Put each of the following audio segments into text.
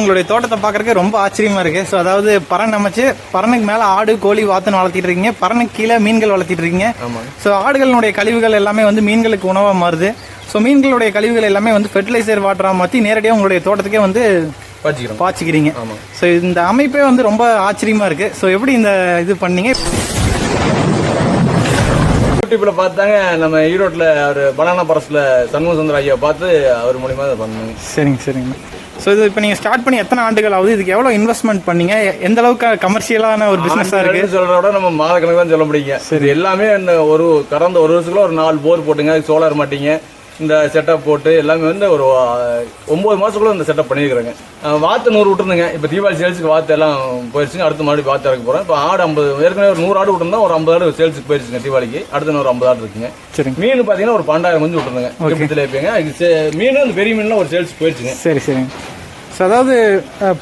உங்களுடைய தோட்டத்தை பார்க்கறதுக்கு ரொம்ப ஆச்சரியமா இருக்கு. ஸோ அதாவது பறன் அமைச்சு பறனுக்கு மேல ஆடு கோழி வாத்துன்னு வளர்த்திட்டு இருக்கீங்க. பறனுக்கு கீழே மீன்கள் வளர்த்திட்டு இருக்கீங்க. ஸோ ஆடுகளுடைய கழிவுகள் எல்லாமே வந்து மீன்களுக்கு உணவா மாறுது. ஸோ மீன்களுடைய கழிவுகள் எல்லாமே வந்து ஃபெர்டிலைசர் வாட்டரா மாற்றி நேரடியாக உங்களுடைய தோட்டத்துக்கே வந்து பாய்ச்சிக்கிறீங்க. ஸோ இந்த அமைப்பே வந்து ரொம்ப ஆச்சரியமா இருக்கு. ஸோ எப்படி இந்த இது பண்ணீங்க? யூடியூப்ல பார்த்தாங்க நம்ம ஈரோட்ல அவர் பனானா பரஸ்ல சண்முக சுந்தர ஐயா பார்த்து அவர் மூலியமா இதை பண்ணாங்க. சரிங்க சரிங்க. ஸோ இது இப்போ நீங்கள் ஸ்டார்ட் பண்ணி எத்தனை ஆண்டுகள் ஆகுது இதுக்கு எவ்வளோ இன்வெஸ்ட்மெண்ட் பண்ணீங்க? எந்த அளவுக்கு கமர்ஷியலான ஒரு பிஸ்னஸாக இருக்கு? ஆண்டுகள்னு சொல்றத விட நம்ம மாத கணக்கு தான் சொல்ல முடியுங்க. இது எல்லாமே இந்த ஒரு கடந்த ஒரு வருஷத்துக்குள்ள ஒரு நாலு போர் போட்டுங்க சோலார் மாட்டிங்க. இந்த செட்டப் போட்டு எல்லாமே வந்து ஒரு ஆஹ், ஒன்பது மாசத்துக்குள்ள இந்த செட்டப் பண்ணியிருக்கிறேங்க வாத்து நூறு விட்டுருந்துங்க. இப்போ தீபாவளி சேல்ஸுக்கு வாத்து எல்லாம் போயிடுச்சுங்க. அடுத்த மறுபடியும் வாத்து இறக்க போறோம் இப்போ ஆடு ஐம்பது ஏற்கனவே ஒரு நூறு ஆடு விட்டுருந்தா ஒரு ஐம்பது ஆடு சேல்ஸுக்கு போயிடுச்சுங்க தீபாவளிக்கு. அடுத்த ஒரு ஐம்பது ஆடு இருக்குங்க. சரிங்க. மீன் பார்த்தீங்கன்னா ஒரு பன்னெண்டாயிரம் குஞ்சு விட்டுருந்துங்க. சே- மீன் அந்த பெரிய மீன்லாம் ஒரு சேல்ஸ் போயிடுச்சுங்க சரி சரிங்க. ஸோ அதாவது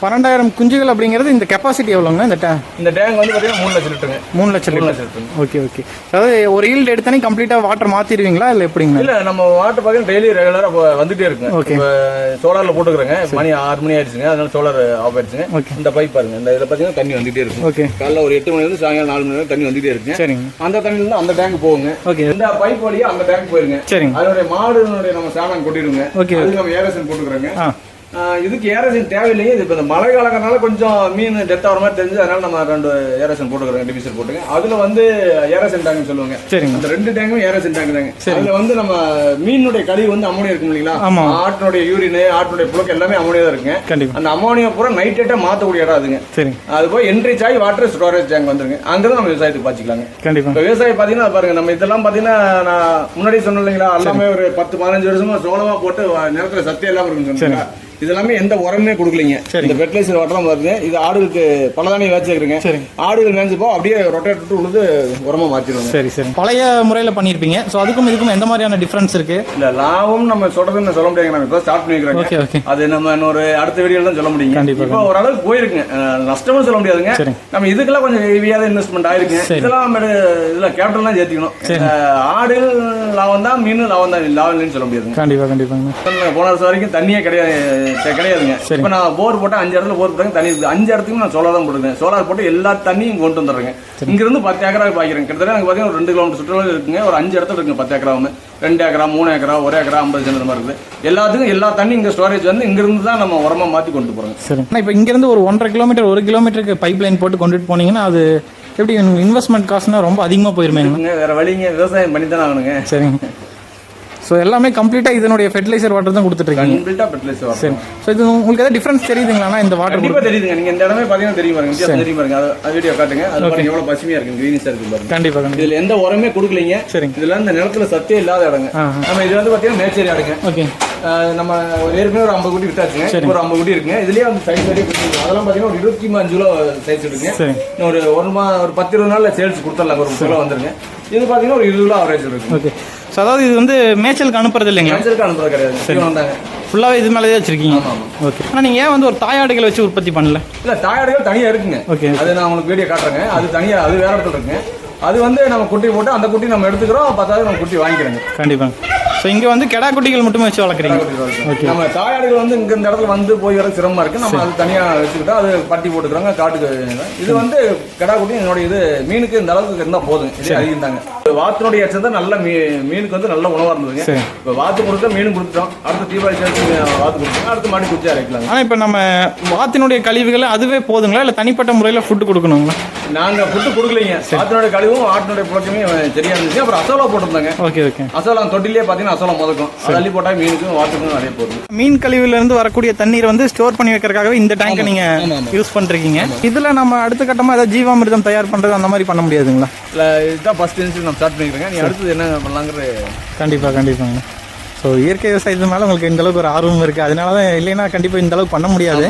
பன்னெண்டாயிரம் குஞ்சுகள் அப்படிங்கிறது இந்த கெப்பாசிட்டி எவ்வளோங்க? இந்த ta- இந்த டேங்க் வந்து பார்த்தீங்கன்னா மூணு லட்சம் லிட்டருங்க. மூணு லட்சம் மூணு லிட்டர். லட்சம் லிட்டருங்க. Okay okay. அதாவது ஒரு ஈல்டு எடுத்தானே கம்ப்ளீட்டாக வாட்டர் மாற்றிடுவீங்களா இல்லை எப்படிங்க? இல்ல நம்ம வாட்டர் பாத்தீங்கன்னா டெய்லி ரெகுலரா வந்துட்டே இருக்குங்க. இப்ப சோலார்ல போட்டுக்கிறேங்க. மணி ஆறு மணி ஆயிடுச்சுங்க. அதனால சோலார் ஆஃப் ஆயிடுச்சுங்க. Okay. இந்த பைப் பாருங்க. இந்த இதுல பாத்தீங்கன்னா தண்ணி வந்துட்டே இருக்கும் ஓகே காலைல ஒரு எட்டு மணி இருந்து சாயங்காலம் நாலு மணி வரைக்கும் தண்ணி வந்துட்டே இருக்குங்க. சரிங்க. அந்த தண்ணில இருந்து அந்த டேங்க் போகுங்க. ஓகே இந்த பைப் வழியா அந்த டேங்க் போயிருங்க. சரிங்க. அதனுடைய மாடுனுடைய நம்ம சாணம் கொட்டிடுங்க. Okay. அதுக்கு நம்ம ஏரேஷன் போட்டுக்கிறோங்க. இதுக்கு ஏரேஷன் தேவையில்லையே. இது இப்போ இந்த மழை காலங்கனால கொஞ்சம் மீன் டெத் ஆகிற மாதிரி தெரிஞ்சு அதனால நம்ம ரெண்டு ஏரேஷன் போட்டுக்கிறோங்க டிவிஷன் போட்டுங்க அதுல வந்து ஏரேஷன் டேங்க் சொல்லுவாங்க. சரிங்க. அந்த ரெண்டு டேங்கும் ஏரேஷன் டேங்க் தாங்க. அதுல வந்து நம்ம மீனுடைய கழிவு வந்து அமோனியா இருக்கும் இல்லைங்களா. ஆட்டினுடைய யூரின் ஆட்டினுடைய புழுக்கு எல்லாமே அமோனியா தான் இருக்குங்க. கண்டிப்பாக அந்த அமோனியா பூரா நைட்டேட்டா மாத்தக்கூடிய இடம் அதுங்க. சரிங்க அது போய் என்ட்ரிச் ஆகி வாட்டர் ஸ்டோரேஜ் டேங்க் வந்துருங்க. அங்கிருந்து நம்ம விவசாயத்துக்கு பாய்ச்சிக்கலாங்க. கண்டிப்பாக இப்போ விவசாயம் பார்த்தீங்கன்னா பாருங்க நம்ம இதெல்லாம் பார்த்தீங்கன்னா நான் முன்னாடி சொன்னேன் இல்லைங்களா எல்லாமே ஒரு பத்து பதினஞ்சு வருஷமா சோளமா போட்டு நிலத்துல சத்தியம் இல்லாம இருக்குன்னு சொன்னீங்களா இது எல்லாமே எந்த உரமே கொடுக்கலீங்க. இந்த ஃபெர்டிலைசர் வாட்டர் வருது. இது ஆடுகளுக்கு பலதானி வச்சுருக்குங்க ஆடுகள் மேய்ஞ்சப்போ அப்படியே ரொட்டேட் விட்டு உழுது உரமா மாற்றிடுவாங்க சரி சரி. பழைய முறையில் பண்ணியிருப்பீங்க. ஸோ அதுக்கும் இதுக்கும் எந்த மாதிரியான டிஃப்ரென்ஸ் இருக்கு? இல்ல லாபம் நம்ம சொல்றதுன்னு சொல்ல முடியாங்க நம்ம இப்போ ஸ்டார்ட் பண்ணிக்கிறோங்க ஓகே ஓகே அது நம்ம இன்னொரு அடுத்த வீடியோல தான் சொல்ல முடியுங்க. கண்டிப்பா, இப்போ ஓரளவுக்கு போயிருக்குங்க. அஹ் நஷ்டம்னு சொல்ல முடியாதுங்க. நம்ம இதுக்கெல்லாம் கொஞ்சம் ஹெவியாக இன்வெஸ்ட்மெண்ட் ஆயிருக்குங்க சரி. இதெல்லாம் நம்ம இதுல கேபிட்டல்லாம் சேர்த்திக்கணும். ஆடுகள் லாபம் தான் மீன் லாபம் தான் லாபம் இல்லைன்னு சொல்ல முடியாதுங்க. கண்டிப்பாக கண்டிப்பாங்க. போன வருஷம் வரைக்கும் தண்ணியே கிடையாது. கிடையாதுங்க. இப்போ நான் போர் போட்டு அஞ்சு இடத்துல போர் போட்டாங்க தண்ணி இருக்குது. அஞ்சு இடத்துக்கும் நான் சோலார் தான் போட்டுருக்கேன். சோலார் போட்டு எல்லா தண்ணியும் கொண்டு வந்துடுறேங்க. இங்கிருந்து பத்து ஏக்கரா பாய்க்கிறேன் கிட்டத்தட்ட எனக்கு பார்த்தீங்கன்னா ஒரு ரெண்டு கிலோமீட்டர் சுற்றுலா இருக்குங்க. ஒரு அஞ்சு இடத்துல இருக்குங்க பத்து ஏக்கராவும் ரெண்டு ஏக்கரா மூணு ஏக்கரா ஒரு ஏக்கரா ஐம்பது சென்ட் மாதிரி இருக்குது. எல்லாத்துக்கும் எல்லா தண்ணி இங்கே ஸ்டோரேஜ் வந்து இங்கிருந்து தான் நம்ம உரமா மாற்றி கொண்டு போகிறோங்க சரி. ஆனால் இப்போ இங்கேருந்து ஒரு ஒன்றரை கிலோமீட்டர் ஒரு கிலோமீட்டருக்கு பைப் லைன் போட்டு கொண்டுட்டு போனீங்கன்னா அது எப்படி இன்வெஸ்ட்மெண்ட் காசுனா ரொம்ப அதிகமாக போயிருமே வேற வழிங்க. விவசாயம் பண்ணி தானே ஆகணுங்க. சரிங்க. ஸோ எல்லாமே கம்ப்ளீட்டாக இதனுடைய ஃபெர்டிலைசர் வாட்டர் தான் கொடுத்துட்ருக்கீங்க. கம்ப்ளீட்டாக ஃபெர்டிலைசர் சரி. ஸோ இது உங்களுக்கு ஏதாவது டிஃப்ரென்ஸ் தெரியுதுங்களாண்ணா இந்த வாட்டர் கண்டிப்பா தெரியுதுங்க. நீங்க இந்த இடமே பாத்தீங்கன்னா தெரியும் பாருங்க. தெரியும் பாருங்க. அது- வீடியோ காட்டுங்க. அது பாருங்க எவ்வளவு பசுமையா இருக்கு கிரீனிஷா இருக்கு பாருங்க. கண்டிப்பாக கண்டிப்பாக இதுல எந்த உரமே கொடுக்கலீங்க. சரிங்க இதுல இந்த நிலத்துல சத்தே இல்லாத இடங்க. நம்ம இது வந்து பாத்தீங்கன்னா நேச்சர் இடங்க ஓகே நம்ம ஒரு ஏற்கனவே ஒரு ஐம்பது குட்டி விட்டாச்சுங்க ஒரு ஐம்பது குட்டி இருக்குங்க. இதுலயே வந்து சைஸ் வரையும் அதெல்லாம் பாத்தீங்கன்னா ஒரு இருபத்தி அஞ்சு கிலோ சைஸ் இருக்குங்க. ஒரு ஒரு மா ஒரு பத்து இருபது நாள்ல சேல்ஸ் கொடுத்துடலாம் ஒரு கிலோ வந்துருங்க. இது பாத்தீங்கன்னா ஒரு இருபது கிலோ அவரேஜ் இருக்கு. ஓகே ஸோ அதாவது இது வந்து மேய்ச்சலுக்கு அனுப்புறது இல்லைங்களா? நேச்சருக்கு அனுப்புறது கிடையாது. தீவனம் வந்தாங்க. ஃபுல்லாகவே இது மேலே வச்சிருக்கீங்க. ஆமா ஆமா. ஓகே ஆனால் நீங்கள் ஏன் வந்து ஒரு தாயாடுகளை வச்சு உற்பத்தி பண்ணல? இல்ல தாயாடுகள் தனியா இருக்குங்க. ஓகே அது நான் உங்களுக்கு வீடியோ காட்டுறேங்க. அது தனியா அது வேற இடத்துல இருக்குங்க. அது வந்து நம்ம குட்டி போட்டு அந்த குட்டி நம்ம எடுத்துக்கிறோம். பத்தாவது நம்ம குட்டி வாங்கிக்கிறோங்க. கண்டிப்பாக ஸோ இங்கே வந்து கெடா குட்டிகள் மட்டுமே வச்சு வளர்க்குறீங்க. ஓகே. நம்ம தாயாடுகள் வந்து இங்க இந்த இடத்துல வந்து போய் வர சிரமமா இருக்கு. நம்ம அது தனியா வச்சுக்கிட்டா அது பட்டி போட்டுக்கிறோங்க காட்டுக்கு இது வந்து கடா குட்டி என்னோட இது மீனுக்கு இந்த அளவுக்கு இருந்தா போதும். இதே அதிகம் தாங்க வாத்தினுடைய எச்சம் தான் நல்ல மீ மீனுக்கு வந்து நல்ல உணவா இருந்ததுங்க. இப்போ வாத்து கொடுத்தா மீன் கொடுத்துட்டோம். அடுத்து தீபாவளி சேர்த்து வாத்து கொடுத்தோம் அடுத்து மாடி குச்சி அரைக்கலாங்க. ஆனால் இப்போ நம்ம வாத்தினுடைய கழிவுகளை அதுவே போதுங்களா? இல்லை தனிப்பட்ட முறையில் ஃபுட்டு கொடுக்கணுங்களா? நாங்க ஃபுட்டு கொடுக்கலைங்க. வாத்தினுடைய கழிவும் ஆட்டினுடைய புழக்கமே சரியா இருந்துச்சு. அப்புறம் அசோலா போட்டிருந்தாங்க. Okay okay. அசோலா தொட்டிலே பாத்தீங்கன்னா அசோலா முதக்கும். அது அள்ளி போட்டா மீனுக்கும் வாத்துக்கும் நிறைய போகுது மீன் கழிவுல இருந்து வரக்கூடிய தண்ணீர் வந்து ஸ்டோர் பண்ணி வைக்கிறதுக்காகவே இந்த டேங்கை நீங்க ஆமா, ஆமா. யூஸ் பண்றீங்க. இதுல நம்ம அடுத்த கட்டமா ஏதாவது ஜீவாமிர்தம் தயார் பண்றது அந்த மாதிரி பண்ண முடியாதுங்களா? இல்ல இதுதான் ஃபர்ஸ்ட் இன்ஸ்டியூட் நம்ம ஸ்டார்ட் பண்ணிக்கிறேங்க. நீ அடுத்தது என்ன பண்ணலாங்கிற கண்டிப்பா கண்டிப்பாங்க. ஸோ இயற்கை விவசாயத்து மேல உங்களுக்கு இந்த அளவுக்கு ஒரு ஆர்வம் இருக்கு. அதனால தான் இல்லைன்னா கண்டிப்பா இந்த அளவுக்கு பண்ண முடியாது.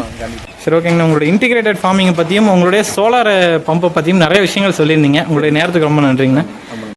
சரி ஓகேங்கண்ணா உங்களுடைய இன்டிகிரேட்டட் ஃபார்மிங்கை பற்றியும் உங்களுடைய சோலார் பம்பை பற்றியும் நிறைய விஷயங்கள் சொல்லியிருந்தீங்க. உங்களுடைய நேரத்துக்கு ரொம்ப நன்றிங்கண்ணா